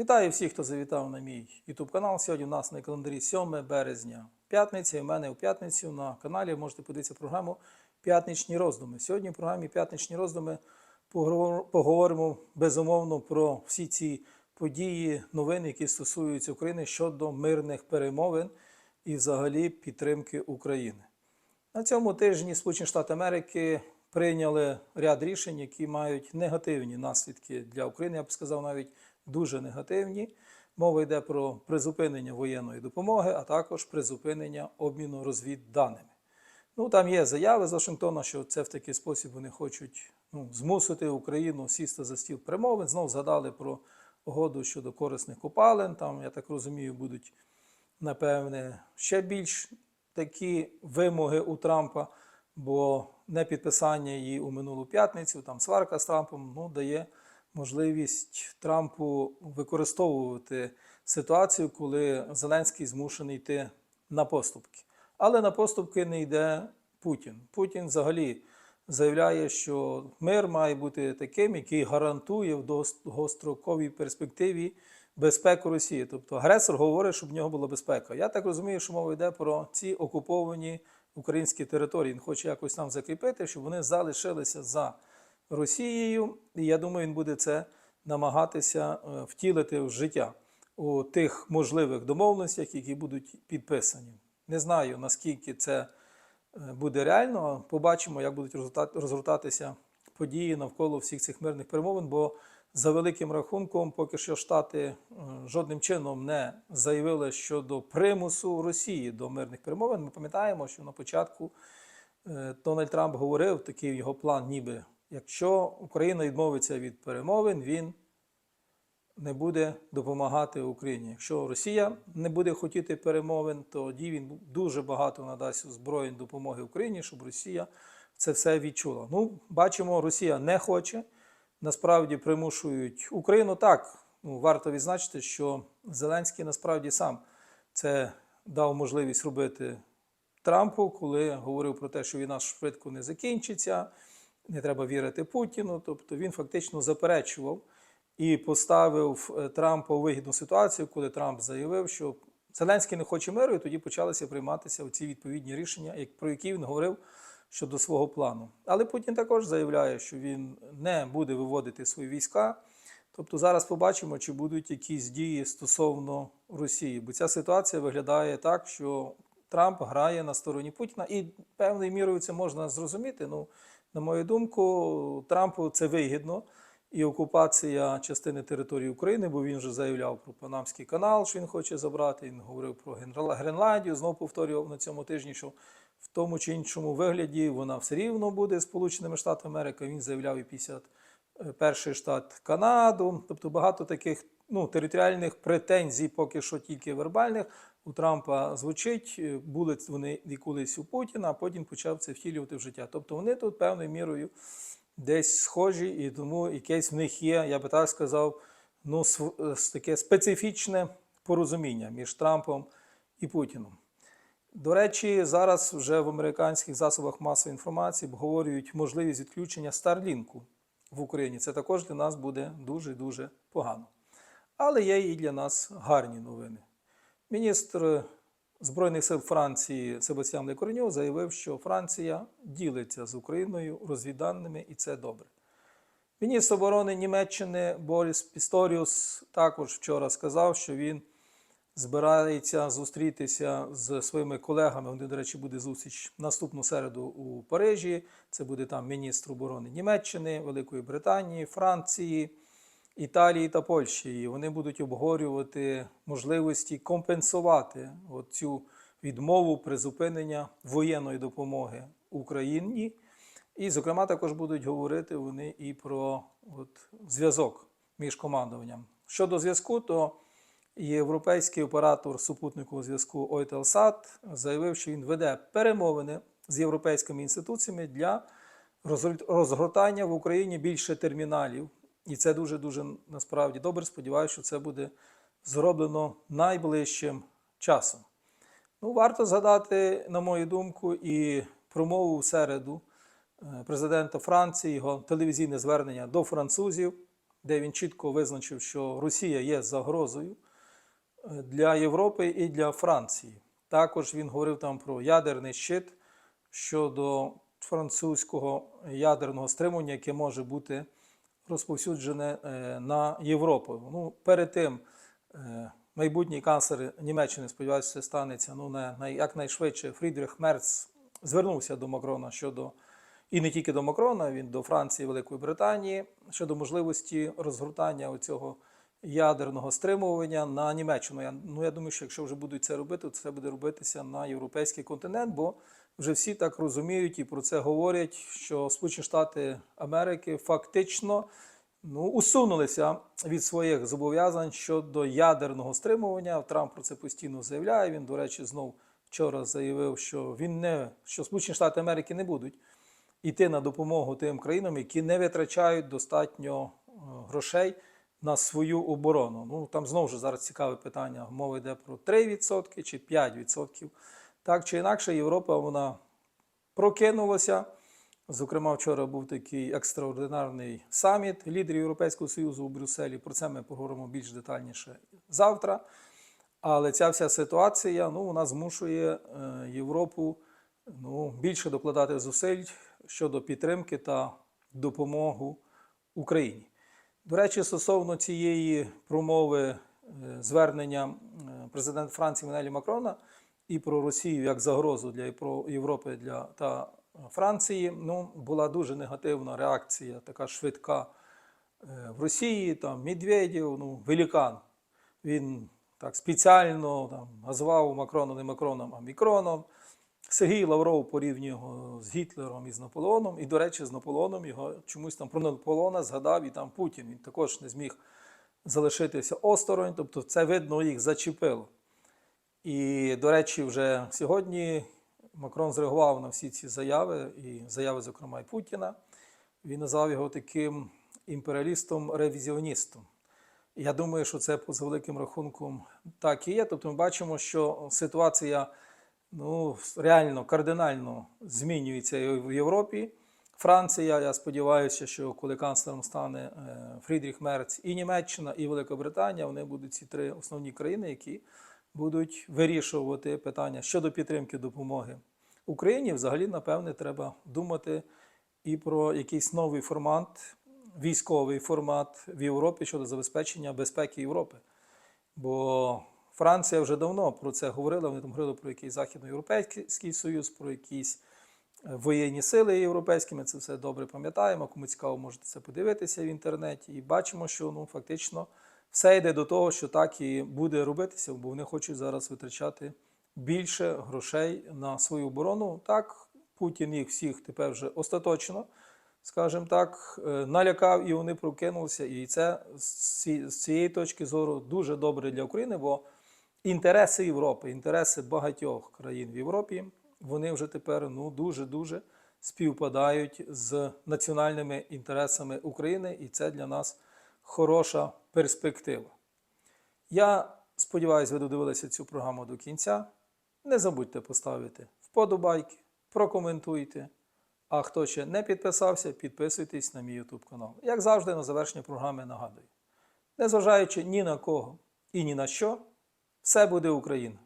Вітаю всіх, хто завітав на мій YouTube канал. Сьогодні у нас на календарі 7 березня. П'ятниця. І в мене у п'ятницю на каналі можете подивитися програму П'ятничні роздуми. Сьогодні в програмі П'ятничні роздуми поговоримо безумовно про всі ці події, новини, які стосуються України щодо мирних перемовин і взагалі підтримки України. На цьому тижні Сполучені Штати Америки прийняли ряд рішень, які мають негативні наслідки для України. Я б сказав, навіть дуже негативні. Мова йде про призупинення воєнної допомоги, а також призупинення обміну розвідданими. Ну там є заяви з Вашингтона, що це в такий спосіб вони хочуть ну, змусити Україну сісти за стіл перемовин. Знов згадали про угоду щодо корисних копалин. Там, я так розумію, будуть напевне, ще більш такі вимоги у Трампа, бо непідписання її у минулу п'ятницю, там сварка з Трампом, ну, дає можливість Трампу використовувати ситуацію, коли Зеленський змушений йти на поступки. Але на поступки не йде Путін. Путін взагалі заявляє, що мир має бути таким, який гарантує в довгостроковій перспективі безпеку Росії. Тобто агресор говорить, щоб в нього була безпека. Я так розумію, що мова йде про ці окуповані українські території. Він хоче якось там закріпити, щоб вони залишилися за Росією. І я думаю, він буде це намагатися е, втілити в життя у тих можливих домовленостях, які будуть підписані. Не знаю, наскільки це е, буде реально. Побачимо, як будуть розгортатися події навколо всіх цих мирних перемовин, бо за великим рахунком, поки що Штати е, жодним чином не заявили щодо примусу Росії до мирних перемовин. Ми пам'ятаємо, що на початку е, Дональд Трамп говорив такий його план, ніби якщо Україна відмовиться від перемовин, він не буде допомагати Україні. Якщо Росія не буде хотіти перемовин, тоді він дуже багато надасть озброєнь допомоги Україні, щоб Росія це все відчула. Ну, бачимо, Росія не хоче. Насправді примушують Україну так. Ну, варто відзначити, що Зеленський насправді сам це дав можливість робити Трампу, коли говорив про те, що війна швидко не закінчиться, не треба вірити Путіну. Тобто він фактично заперечував і поставив е, Трампа у вигідну ситуацію, коли Трамп заявив, що Зеленський не хоче миру, і тоді почалися прийматися ці відповідні рішення, як- про які він говорив щодо свого плану. Але Путін також заявляє, що він не буде виводити свої війська. Тобто зараз побачимо, чи будуть якісь дії стосовно Росії. Бо ця ситуація виглядає так, що Трамп грає на стороні Путіна, і певною мірою це можна зрозуміти. Ну, на мою думку, Трампу це вигідно. І окупація частини території України, бо він вже заявляв про Панамський канал, що він хоче забрати. Він говорив про Гренландію. Знову повторював на цьому тижні, що в тому чи іншому вигляді вона все рівно буде Сполученими Штатами Америки. Він заявляв і 51 штат Канаду. Тобто багато таких ну, територіальних претензій, поки що тільки вербальних, у Трампа звучить. Е, Були вони колись у Путіна, а потім почав це втілювати в життя. Тобто вони тут певною мірою десь схожі, і тому якесь в них є, я би так сказав, ну, с- таке специфічне порозуміння між Трампом і Путіном. До речі, зараз вже в американських засобах масової інформації обговорюють можливість відключення Старлінку в Україні. Це також для нас буде дуже-дуже погано. Але є і для нас гарні новини. Міністр Збройних сил Франції Себастьян Лекорньо заявив, що Франція ділиться з Україною розвідданими, і це добре. Міністр оборони Німеччини Борис Пісторіус також вчора сказав, що він збирається зустрітися з своїми колегами. Вони, до речі, буде зустріч наступну середу у Парижі. Це буде там міністр оборони Німеччини, Великої Британії, Франції, Італії та Польщі. І вони будуть обговорювати можливості компенсувати цю відмову призупинення воєнної допомоги Україні. І, зокрема, також будуть говорити вони і про зв'язок між командуванням. Щодо зв'язку, то європейський оператор супутникового зв'язку Eutelsat заявив, що він веде перемовини з європейськими інституціями для розгортання в Україні більше терміналів. І це дуже дуже насправді добре. Сподіваюся, що це буде зроблено найближчим часом. Ну, варто згадати, на мою думку, і промову в середу е, президента Франції, його телевізійне звернення до французів, де він чітко визначив, що Росія є загрозою для Європи і для Франції. Також він говорив там про ядерний щит щодо французького ядерного стримування, яке може бути розповсюджене е, на Європу. Ну, перед тим е, майбутній канцлер Німеччини, сподіваюся, станеться ну, на, якнайшвидше. Фрідріх Мерц звернувся до Макрона щодо, і не тільки до Макрона, він до Франції, Великої Британії щодо можливості розгортання цього ядерного стримування на Німеччину. Я, ну, я думаю, що якщо вже будуть це робити, то це буде робитися на європейський континент, бо вже всі так розуміють і про це говорять, що Сполучені Штати Америки фактично ну, усунулися від своїх зобов'язань щодо ядерного стримування. Трамп про це постійно заявляє. Він, до речі, знов вчора заявив, що він не що Сполучені Штати Америки не будуть йти на допомогу тим країнам, які не витрачають достатньо е, грошей на свою оборону. Ну там знову ж зараз цікаве питання. Мова йде про 3% чи 5%. Так чи інакше, Європа вона прокинулася. Зокрема, вчора був такий екстраординарний саміт лідерів Європейського Союзу у Брюсселі. Про це ми поговоримо більш детальніше завтра. Але ця вся ситуація ну, вона змушує е, Європу ну, більше докладати зусиль щодо підтримки та допомоги Україні. До речі, стосовно цієї промови е, звернення е, президента Франції Менелі Макрона і про Росію як загрозу для Євро- Європи для та Франції, ну була дуже негативна реакція, така швидка е, в Росії. Там Медведєв, ну великан. Він так спеціально там назвав Макрона не Макроном, а Мікроном. Сергій Лавров порівнює його з Гітлером і з Наполеоном. І, до речі, з Наполеоном його чомусь там про Наполеона згадав і там Путін. Він також не зміг залишитися осторонь, тобто це видно їх зачепило. І, до речі, вже сьогодні Макрон зреагував на всі ці заяви, і заяви, зокрема, і Путіна. Він назвав його таким імперіалістом-ревізіоністом. Я думаю, що це за великим рахунком так і є. Тобто ми бачимо, що ситуація ну, реально кардинально змінюється в Європі. Франція, я сподіваюся, що коли канцлером стане е, Фрідріх Мерц і Німеччина, і Велика Британія, вони будуть ці три основні країни, які будуть вирішувати питання щодо підтримки допомоги Україні. Взагалі, напевне, треба думати і про якийсь новий формат, військовий формат в Європі щодо забезпечення безпеки Європи. Бо Франція вже давно про це говорила. Вони там говорили про якийсь Західноєвропейський Союз, про якісь е, воєнні сили європейські. Ми це все добре пам'ятаємо. Кому цікаво, можете це подивитися в інтернеті. І бачимо, що ну, фактично все йде до того, що так і буде робитися, бо вони хочуть зараз витрачати більше грошей на свою оборону. Так, Путін їх всіх тепер вже остаточно, скажімо так, е, налякав, і вони прокинулися. І це з цієї точки зору дуже добре для України, бо інтереси Європи, інтереси багатьох країн в Європі, вони вже тепер ну, дуже-дуже співпадають з національними інтересами України, і це для нас хороша перспектива. Я сподіваюся, ви додивилися цю програму до кінця. Не забудьте поставити вподобайки, прокоментуйте. А хто ще не підписався, підписуйтесь на мій YouTube канал. Як завжди, на завершення програми нагадую: незважаючи ні на кого і ні на що, все буде Україна.